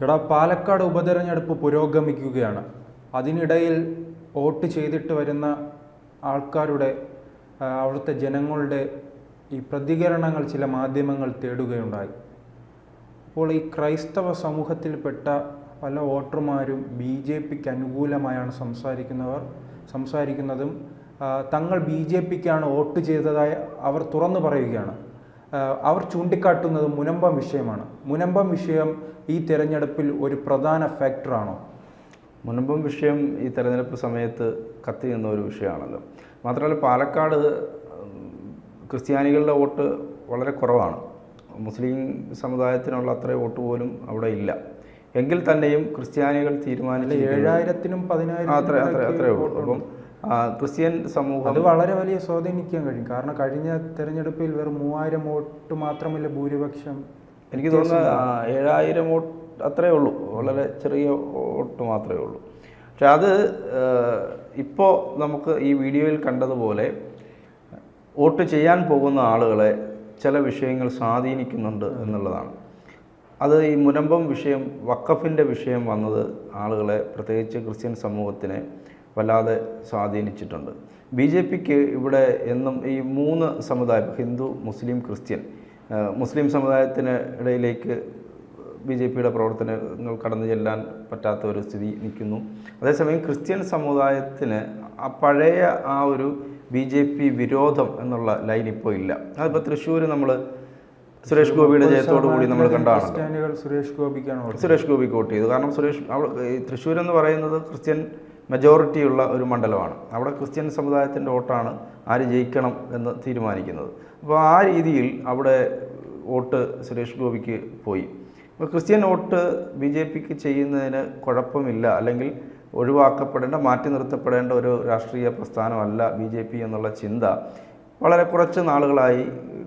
ചേട്ടാ പാലക്കാട് ഉപതെരഞ്ഞെടുപ്പ് പുരോഗമിക്കുകയാണ്. അതിനിടയിൽ വോട്ട് ചെയ്തിട്ട് വരുന്ന ആൾക്കാരുടെ അവിടുത്തെ ജനങ്ങളുടെ ഈ പ്രതികരണങ്ങൾ ചില മാധ്യമങ്ങൾ തേടുകയുണ്ടായി. അപ്പോൾ ഈ ക്രൈസ്തവ സമൂഹത്തിൽപ്പെട്ട പല വോട്ടർമാരും ബി ജെ പിക്ക് അനുകൂലമായാണ് സംസാരിക്കുന്നവർ സംസാരിക്കുന്നതും തങ്ങൾ ബി ജെ പിക്കാണ് വോട്ട് ചെയ്തതായി അവർ തുറന്നു പറയുകയാണ്. അവർ ചൂണ്ടിക്കാട്ടുന്നത് മുനമ്പം വിഷയമാണ്. മുനമ്പം വിഷയം ഈ തിരഞ്ഞെടുപ്പിൽ ഒരു പ്രധാന ഫാക്ടറാണോ മുനമ്പം വിഷയം ഈ തെരഞ്ഞെടുപ്പ് സമയത്ത് കത്തി നിന്ന ഒരു വിഷയമാണല്ലോ. മാത്രമല്ല പാലക്കാട് ക്രിസ്ത്യാനികളുടെ വോട്ട് വളരെ കുറവാണ്. മുസ്ലിം സമുദായത്തിനുള്ള അത്ര വോട്ട് പോലും അവിടെ ഇല്ല. എങ്കിൽ തന്നെയും ക്രിസ്ത്യാനികൾ തീരുമാനിച്ച ഏഴായിരത്തിനും അത്ര അത്ര അത്രേ പതിനായിരത്തിനും ഉള്ളൂ അപ്പം ക്രിസ്ത്യൻ സമൂഹം അത് വളരെ വലിയ സ്വാധീനിക്കാൻ കഴിയും. കാരണം കഴിഞ്ഞ തെരഞ്ഞെടുപ്പിൽ വെറും മൂവായിരം വോട്ട് മാത്രമല്ല ഭൂരിപക്ഷം എനിക്ക് തോന്നുന്നു ഏഴായിരം വോട്ട് അത്രേ ഉള്ളൂ. വളരെ ചെറിയ വോട്ട് മാത്രമേ ഉള്ളൂ. പക്ഷെ അത് ഇപ്പോൾ നമുക്ക് ഈ വീഡിയോയിൽ കണ്ടതുപോലെ വോട്ട് ചെയ്യാൻ പോകുന്ന ആളുകളെ ചില വിഷയങ്ങൾ സ്വാധീനിക്കുന്നുണ്ട് എന്നുള്ളതാണ്. അത് ഈ മുനമ്പം വിഷയം വക്കഫിന്റെ വിഷയം വന്നത് ആളുകളെ പ്രത്യേകിച്ച് ക്രിസ്ത്യൻ സമൂഹത്തിനെ വല്ലാതെ സ്വാധീനിച്ചിട്ടുണ്ട്. ബി ജെ പിക്ക് ഇവിടെ എന്നും ഈ മൂന്ന് സമുദായം ഹിന്ദു മുസ്ലിം ക്രിസ്ത്യൻ മുസ്ലിം സമുദായത്തിന് ഇടയിലേക്ക് ബി ജെ പിയുടെ പ്രവർത്തനങ്ങൾ കടന്നു ചെല്ലാൻ പറ്റാത്ത ഒരു സ്ഥിതി നിൽക്കുന്നു. അതേസമയം ക്രിസ്ത്യൻ സമുദായത്തിന് ആ പഴയ ആ ഒരു ബി ജെ പി വിരോധം എന്നുള്ള ലൈൻ ഇപ്പോൾ ഇല്ല. അതിപ്പോൾ തൃശ്ശൂർ നമ്മൾ സുരേഷ് ഗോപിയുടെ ജയത്തോടു കൂടി നമ്മൾ കണ്ടാണ് സുരേഷ് ഗോപിക്കാണ് സുരേഷ് ഗോപിക്ക് വോട്ട് ചെയ്തു. കാരണം സുരേഷ് തൃശ്ശൂർ എന്ന് പറയുന്നത് ക്രിസ്ത്യൻ മെജോറിറ്റി ഉള്ള ഒരു മണ്ഡലമാണ്. അവിടെ ക്രിസ്ത്യൻ സമുദായത്തിന്റെ വോട്ടാണ് ആര് ജയിക്കണം എന്ന് തീരുമാനിക്കുന്നത്. അപ്പോൾ ആ രീതിയിൽ അവിടെ വോട്ട് സുരേഷ് ഗോപിക്ക് പോയി. അപ്പോൾ ക്രിസ്ത്യൻ വോട്ട് ബി ജെ പിക്ക് ചെയ്യുന്നതിന് കുഴപ്പമില്ല. അല്ലെങ്കിൽ ഒഴിവാക്കപ്പെടേണ്ട മാറ്റി നിർത്തപ്പെടേണ്ട ഒരു രാഷ്ട്രീയ പ്രസ്ഥാനമല്ല ബി ജെ പി എന്നുള്ള ചിന്ത വളരെ കുറച്ച് നാളുകളായി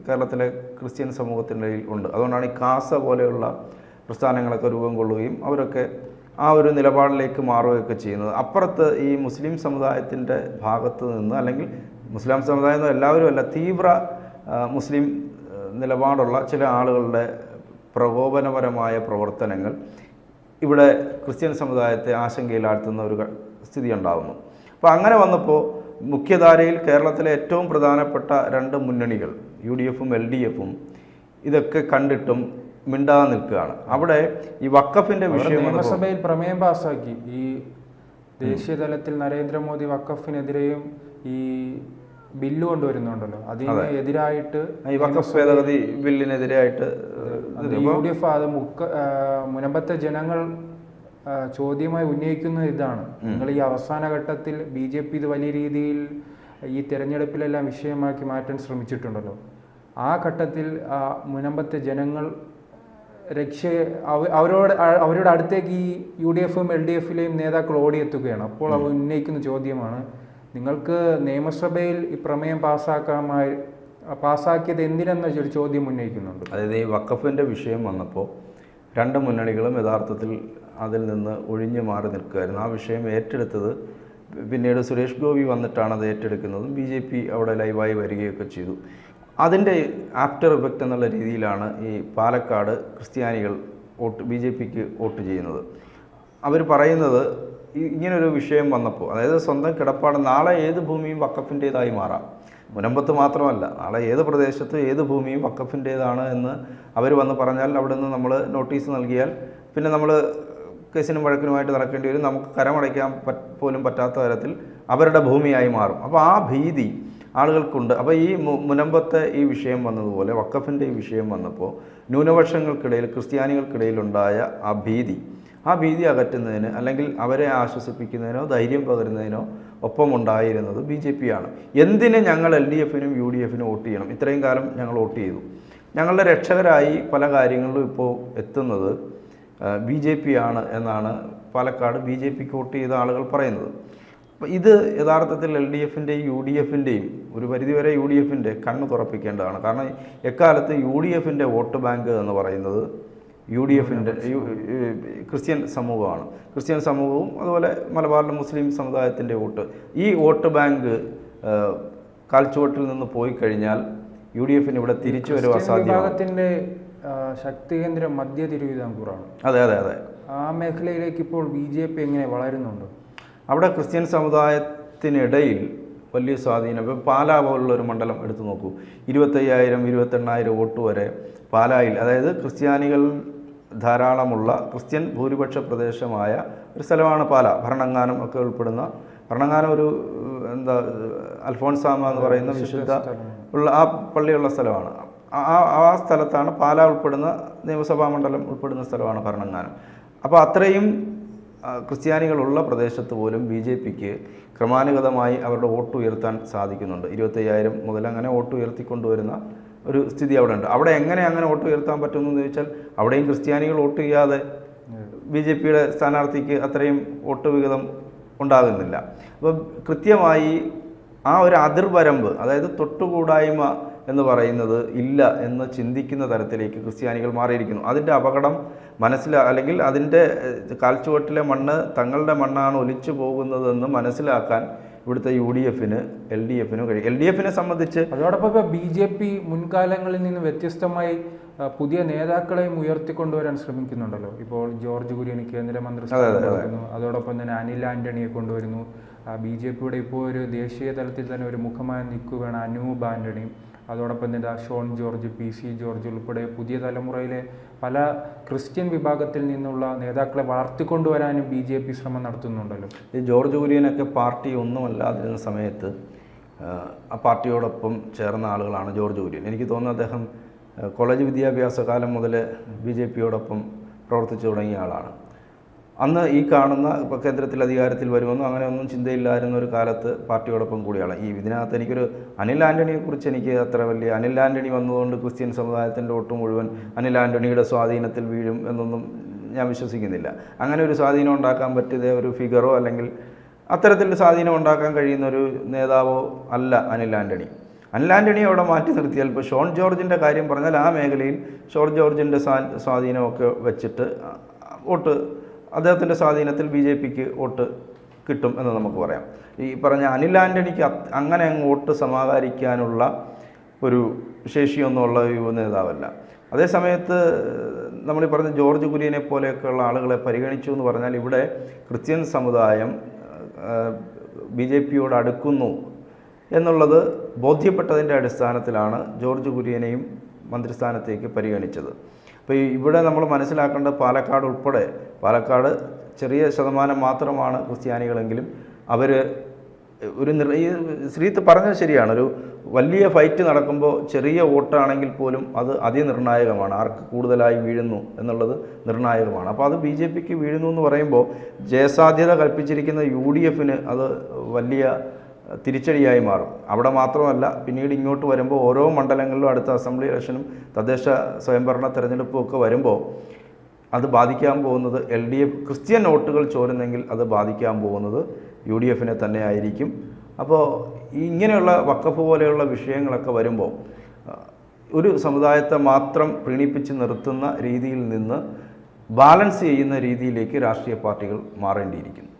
കേരളത്തിലെ ക്രിസ്ത്യൻ സമൂഹത്തിന്റെ ഇടയിൽ ഉണ്ട്. അതുകൊണ്ടാണ് ഈ കാസ പോലെയുള്ള പ്രസ്ഥാനങ്ങളൊക്കെ രൂപം കൊള്ളുകയും അവരൊക്കെ ആ ഒരു നിലപാടിലേക്ക് മാറുകയൊക്കെ ചെയ്യുന്നത്. അപ്പുറത്ത് ഈ മുസ്ലിം സമുദായത്തിന്റെ ഭാഗത്ത് നിന്ന് അല്ലെങ്കിൽ മുസ്ലിം സമുദായം എല്ലാവരും അല്ല തീവ്ര മുസ്ലിം നിലപാടുള്ള ചില ആളുകളുടെ പ്രകോപനപരമായ പ്രവർത്തനങ്ങൾ ഇവിടെ ക്രിസ്ത്യൻ സമുദായത്തെ ആശങ്കയിലാഴ്ത്തുന്ന ഒരു സ്ഥിതി ഉണ്ടാകുന്നു അപ്പോൾ അങ്ങനെ വന്നപ്പോൾ മുഖ്യധാരയിൽ കേരളത്തിലെ ഏറ്റവും പ്രധാനപ്പെട്ട രണ്ട് മുന്നണികൾ യു ഡി എഫും എൽ ഡി എഫും ഇതൊക്കെ കണ്ടിട്ടും മിണ്ടാതെ നിൽക്കുകയാണ്. അവിടെ ഈ വക്കഫിന്റെ വിഷയം നിയമസഭയിൽ പ്രമേയം പാസ്സാക്കി. ഈ ദേശീയ തലത്തിൽ നരേന്ദ്രമോദി വക്കഫിനെതിരെയും ഈ ബില്ല് കൊണ്ടുവരുന്നുണ്ടല്ലോ. അതിന് എതിരായിട്ട് ഈ വക്കഫ് ഭേദഗതി ബില്ലിനെതിരായിട്ട് യു ഡി എഫ് അത് മുക്ക മുനമ്പത്തെ ജനങ്ങൾ ചോദ്യമായി ഉന്നയിക്കുന്ന ഇതാണ്. നിങ്ങൾ ഈ അവസാന ഘട്ടത്തിൽ ബി ജെ പി ഇത് വലിയ രീതിയിൽ ഈ തെരഞ്ഞെടുപ്പിലെല്ലാം വിഷയമാക്കി മാറ്റാൻ ശ്രമിച്ചിട്ടുണ്ടല്ലോ. ആ ഘട്ടത്തിൽ ആ, മുനമ്പത്തെ ജനങ്ങൾ രക്ഷ അവ- അവരോട് അവരുടെ അടുത്തേക്ക് ഈ യു ഡി എഫും എൽ ഡി എഫിലെയും നേതാക്കൾ ഓടിയെത്തുകയാണ്. അപ്പോൾ അവർ ഉന്നയിക്കുന്ന ചോദ്യമാണ് നിങ്ങൾക്ക് നിയമസഭയിൽ ഈ പ്രമേയം പാസ്സാക്കാമായി പാസ്സാക്കിയത് എന്തിനെന്ന ഒരു ചോദ്യം ഉന്നയിക്കുന്നുണ്ട്. അതായത് ഈ വക്കഫിന്റെ വിഷയം വന്നപ്പോൾ രണ്ട് മുന്നണികളും യഥാർത്ഥത്തിൽ അതിൽ നിന്ന് ഒഴിഞ്ഞു മാറി നിൽക്കുകയായിരുന്നു ആ വിഷയം ഏറ്റെടുത്തത് പിന്നീട് സുരേഷ് ഗോപി വന്നിട്ടാണ് അത് ഏറ്റെടുക്കുന്നതും ബി ജെ പി അവിടെ ലൈവായി വരികയൊക്കെ ചെയ്തു. അതിന്റെ ആഫ്റ്റർ ഇഫക്റ്റ് എന്നുള്ള രീതിയിലാണ് ഈ പാലക്കാട് ക്രിസ്ത്യാനികൾ വോട്ട് ബി ജെ പിക്ക് വോട്ട് ചെയ്യുന്നത്. അവർ പറയുന്നത് ഇങ്ങനൊരു വിഷയം വന്നപ്പോൾ അതായത് സ്വന്തം കിടപ്പാട് നാളെ ഏത് ഭൂമിയും വക്കഫിന്റേതായി മാറാം. മുനമ്പത്ത് മാത്രമല്ല നാളെ ഏത് പ്രദേശത്ത് ഏത് ഭൂമിയും വക്കഫിന്റേതാണ് എന്ന് അവർ വന്ന് പറഞ്ഞാൽ അവിടെ നിന്ന് നമ്മൾ നോട്ടീസ് നൽകിയാൽ പിന്നെ നമ്മൾ കേസിനും വഴക്കിനുമായിട്ട് നടക്കേണ്ടി വരും. നമുക്ക് കരമടയ്ക്കാൻ പോലും പറ്റാത്ത തരത്തിൽ അവരുടെ ഭൂമിയായി മാറും. അപ്പോൾ ആ ഭീതി ആളുകൾക്കുണ്ട്. അപ്പോൾ ഈ മുനമ്പത്തെ ഈ വിഷയം വന്നതുപോലെ വക്കഫിന്റെ ഈ വിഷയം വന്നപ്പോൾ ന്യൂനപക്ഷങ്ങൾക്കിടയിൽ ക്രിസ്ത്യാനികൾക്കിടയിലുണ്ടായ ആ ഭീതി ആ ഭീതി അകറ്റുന്നതിന് അല്ലെങ്കിൽ അവരെ ആശ്വസിപ്പിക്കുന്നതിനോ ധൈര്യം പകരുന്നതിനോ ഒപ്പമുണ്ടായിരുന്നത് ബി ജെ പി ആണ്. എന്തിന് ഞങ്ങൾ എൽ ഡി എഫിനും യു ഡി എഫിനും വോട്ട് ചെയ്യണം? ഇത്രയും കാലം ഞങ്ങൾ വോട്ട് ചെയ്തു. ഞങ്ങളുടെ രക്ഷകരായി പല കാര്യങ്ങളിലും ഇപ്പോൾ എത്തുന്നത് ബി ജെ പി ആണ് എന്നാണ് പാലക്കാട് ബി ജെ പിക്ക് വോട്ട് ചെയ്ത ആളുകൾ പറയുന്നത്. അപ്പോൾ ഇത് യഥാർത്ഥത്തിൽ എൽ ഡി എഫിന്റെയും യു ഡി എഫിന്റെയും ഒരു പരിധിവരെ യു ഡി എഫിന്റെ കണ്ണ് തുറപ്പിക്കേണ്ടതാണ്. കാരണം എക്കാലത്ത് യു ഡി എഫിന്റെ വോട്ട് ബാങ്ക് എന്ന് പറയുന്നത് യു ഡി എഫിന്റെ ക്രിസ്ത്യൻ സമൂഹമാണ്. ക്രിസ്ത്യൻ സമൂഹവും അതുപോലെ മലബാറിലെ മുസ്ലിം സമുദായത്തിന്റെ വോട്ട്. ഈ വോട്ട് ബാങ്ക് കാൽച്ചുവട്ടിൽ നിന്ന് പോയി കഴിഞ്ഞാൽ യു ഡി എഫിന് ഇവിടെ തിരിച്ചു വരുവാൻ സാധ്യത ശക്തി കേന്ദ്രം മധ്യ തിരുവിതാംകൂറാണ്. അതെ അതെ അതെ. ആ മേഖലയിലേക്ക് ഇപ്പോൾ ബി ജെ പി എങ്ങനെ വളരുന്നുണ്ട്? അവിടെ ക്രിസ്ത്യൻ സമുദായത്തിനിടയിൽ വലിയ സ്വാധീനം. ഇപ്പോൾ പാലാ പോലുള്ള ഒരു മണ്ഡലം എടുത്തു നോക്കൂ. ഇരുപത്തയ്യായിരം ഇരുപത്തെണ്ണായിരം വോട്ട് വരെ പാലായിൽ അതായത് ക്രിസ്ത്യാനികൾ ധാരാളമുള്ള ക്രിസ്ത്യൻ ഭൂരിപക്ഷ പ്രദേശമായ ഒരു സ്ഥലമാണ് പാല. ഭരണങ്ങാനം ഒക്കെ ഉൾപ്പെടുന്ന ഭരണങ്ങാനം ഒരു എന്താ അൽഫോൺസാമ എന്ന് പറയുന്ന വിശുദ്ധ ഉള്ള ആ പള്ളിയുള്ള സ്ഥലമാണ്. ആ- ആ സ്ഥലത്താണ് പാല ഉൾപ്പെടുന്ന നിയമസഭാ മണ്ഡലം ഉൾപ്പെടുന്ന സ്ഥലമാണ് ഭരണങ്ങാനം. അപ്പോൾ അത്രയും ക്രിസ്ത്യാനികളുള്ള പ്രദേശത്ത് പോലും ബി ജെ പിക്ക് ക്രമാനുഗതമായി അവരുടെ വോട്ട് ഉയർത്താൻ സാധിക്കുന്നുണ്ട്. ഇരുപത്തയ്യായിരം മുതൽ അങ്ങനെ വോട്ട് ഉയർത്തിക്കൊണ്ടുവരുന്ന ഒരു സ്ഥിതി അവിടെ ഉണ്ട് അവിടെ എങ്ങനെ അങ്ങനെ വോട്ട് ഉയർത്താൻ പറ്റുമെന്ന് ചോദിച്ചാൽ അവിടെയും ക്രിസ്ത്യാനികൾ വോട്ട് ചെയ്യാതെ ബി ജെ പിയുടെ സ്ഥാനാർത്ഥിക്ക് അത്രയും വോട്ട് വിഹിതം ഉണ്ടാകുന്നില്ല. അപ്പോൾ കൃത്യമായി ആ ഒരു അതിർവരമ്പ് അതായത് തൊട്ടുകൂടായ്മ എന്ന് പറയുന്നത് ഇല്ല എന്ന് ചിന്തിക്കുന്ന തരത്തിലേക്ക് ക്രിസ്ത്യാനികൾ മാറിയിരിക്കുന്നു. അതിന്റെ അപകടം മനസ്സിലാ അല്ലെങ്കിൽ അതിന്റെ കാൽച്ചുവട്ടിലെ മണ്ണ് തങ്ങളുടെ മണ്ണാണ് ഒലിച്ചു പോകുന്നതെന്ന് മനസ്സിലാക്കാൻ ഇവിടുത്തെ യു ഡി എഫിന് എൽ ഡി എഫിനും കഴിയും. എൽ ഡി എഫിനെ സംബന്ധിച്ച് അതോടൊപ്പം ഇപ്പോൾ ബി ജെ പി മുൻകാലങ്ങളിൽ നിന്ന് വ്യത്യസ്തമായി പുതിയ നേതാക്കളെയും ഉയർത്തിക്കൊണ്ടുവരാൻ ശ്രമിക്കുന്നുണ്ടല്ലോ. ഇപ്പോൾ ജോർജ് കുര്യൻ കേന്ദ്രമന്ത്രി അതോടൊപ്പം തന്നെ അനിൽ ആന്റണിയെ കൊണ്ടുവരുന്നു. ബി ജെ പിയുടെ ഇപ്പോൾ ഒരു ദേശീയ തലത്തിൽ തന്നെ ഒരു മുഖമായി നിൽക്കുകയാണ് അനൂപ് ആന്റണി. അതോടൊപ്പം തന്നെ ഷോൺ ജോർജ് പി സി ജോർജ് ഉൾപ്പെടെ പുതിയ തലമുറയിലെ പല ക്രിസ്ത്യൻ വിഭാഗത്തിൽ നിന്നുള്ള നേതാക്കളെ വളർത്തിക്കൊണ്ടുവരാനും ബി ജെ പി ശ്രമം നടത്തുന്നുണ്ടല്ലോ. ഈ ജോർജ് കുര്യനൊക്കെ പാർട്ടി ഒന്നുമല്ലാതിരുന്ന സമയത്ത്. ആ, പാർട്ടിയോടൊപ്പം ചേർന്ന ആളുകളാണ് ജോർജ് കുര്യൻ. എനിക്ക് തോന്നുന്നു അദ്ദേഹം കോളേജ് വിദ്യാഭ്യാസ കാലം മുതൽ ബി ജെ പിയോടൊപ്പം പ്രവർത്തിച്ചു തുടങ്ങിയ ആളാണ്. അന്ന് ഈ കാണുന്ന ഇപ്പോൾ കേന്ദ്രത്തിൽ അധികാരത്തിൽ വരുമെന്നും അങ്ങനെയൊന്നും ചിന്തയില്ലായിരുന്ന ഒരു കാലത്ത് പാർട്ടിയോടൊപ്പം കൂടിയാണ്. ഈ ഇതിനകത്ത് എനിക്കൊരു അനിൽ ആന്റണിയെക്കുറിച്ച് എനിക്ക് അത്ര വലിയ അനിൽ ആന്റണി വന്നതുകൊണ്ട് ക്രിസ്ത്യൻ സമുദായത്തിന്റെ ഒട്ടും മുഴുവൻ അനിൽ ആന്റണിയുടെ സ്വാധീനത്തിൽ വീഴും എന്നൊന്നും ഞാൻ വിശ്വസിക്കുന്നില്ല. അങ്ങനെ ഒരു സ്വാധീനം ഉണ്ടാക്കാൻ പറ്റിയ ഒരു ഫിഗറോ അല്ലെങ്കിൽ അത്തരത്തിൽ സ്വാധീനം ഉണ്ടാക്കാൻ കഴിയുന്ന ഒരു നേതാവോ അല്ല അനിൽ ആന്റണി അനിൽ ആന്റണിയെ അവിടെ മാറ്റി നിർത്തിയാൽ ഇപ്പോൾ ഷോൺ ജോർജിന്റെ കാര്യം പറഞ്ഞാൽ ആ മേഖലയിൽ ഷോൺ ജോർജിന്റെ സ്വാ- സ്വാധീനമൊക്കെ വെച്ചിട്ട് വോട്ട് അദ്ദേഹത്തിന്റെ സ്വാധീനത്തിൽ ബി ജെ പിക്ക് വോട്ട് കിട്ടും എന്ന് നമുക്ക് പറയാം. ഈ പറഞ്ഞ അനിൽ ആന്റണിക്ക് അങ്ങനെ അങ്ങ് വോട്ട് സമാഹരിക്കാനുള്ള ഒരു ശേഷിയൊന്നുമുള്ള യുവ നേതാവല്ല. അതേസമയത്ത് നമ്മൾ പറഞ്ഞ ജോർജ് കുര്യനെ പോലെയൊക്കെയുള്ള ആളുകളെ പരിഗണിച്ചു എന്ന് പറഞ്ഞാൽ ഇവിടെ ക്രിസ്ത്യൻ സമുദായം ബി ജെ പിയോട് അടുക്കുന്നു എന്നുള്ളത് ബോധ്യപ്പെട്ടതിന്റെ അടിസ്ഥാനത്തിലാണ് ജോർജ് കുര്യനെയും മന്ത്രിസ്ഥാനത്തേക്ക് പരിഗണിച്ചത്. അപ്പോൾ ഇവിടെ നമ്മൾ മനസ്സിലാക്കേണ്ടത് പാലക്കാട് ഉൾപ്പെടെ പാലക്കാട് ചെറിയ ശതമാനം മാത്രമാണ് ക്രിസ്ത്യാനികളെങ്കിലും അവർ ഒരു ഈ ശ്രീത്ത് പറഞ്ഞത് ശരിയാണ്. ഒരു വലിയ ഫൈറ്റ് നടക്കുമ്പോൾ ചെറിയ വോട്ടാണെങ്കിൽ പോലും അത് അതിനിർണായകമാണ്. ആർക്ക് കൂടുതലായി വീഴുന്നു എന്നുള്ളത് നിർണായകമാണ്. അപ്പോൾ അത് ബി ജെ പിക്ക് വീഴുന്നു എന്ന് പറയുമ്പോൾ ജയസാധ്യത കൽപ്പിച്ചിരിക്കുന്ന യു ഡി എഫിന് അത് വലിയ തിരിച്ചടിയായി മാറും. അവിടെ മാത്രമല്ല പിന്നീട് ഇങ്ങോട്ട് വരുമ്പോൾ ഓരോ മണ്ഡലങ്ങളിലും അടുത്ത അസംബ്ലി ഇലക്ഷനും തദ്ദേശ സ്വയംഭരണ തെരഞ്ഞെടുപ്പും ഒക്കെ വരുമ്പോൾ അത് ബാധിക്കാൻ പോകുന്നത് എൽ ഡി എഫ് ക്രിസ്ത്യൻ വോട്ടുകൾ ചോരുന്നെങ്കിൽ അത് ബാധിക്കാൻ പോകുന്നത് യു ഡി എഫിനെ തന്നെ ആയിരിക്കും അപ്പോൾ ഇങ്ങനെയുള്ള വക്കഫ് പോലെയുള്ള വിഷയങ്ങളൊക്കെ വരുമ്പോൾ ഒരു സമുദായത്തെ മാത്രം പ്രീണിപ്പിച്ച് നിർത്തുന്ന രീതിയിൽ നിന്ന് ബാലൻസ് ചെയ്യുന്ന രീതിയിലേക്ക് രാഷ്ട്രീയ പാർട്ടികൾ മാറേണ്ടിയിരിക്കുന്നു.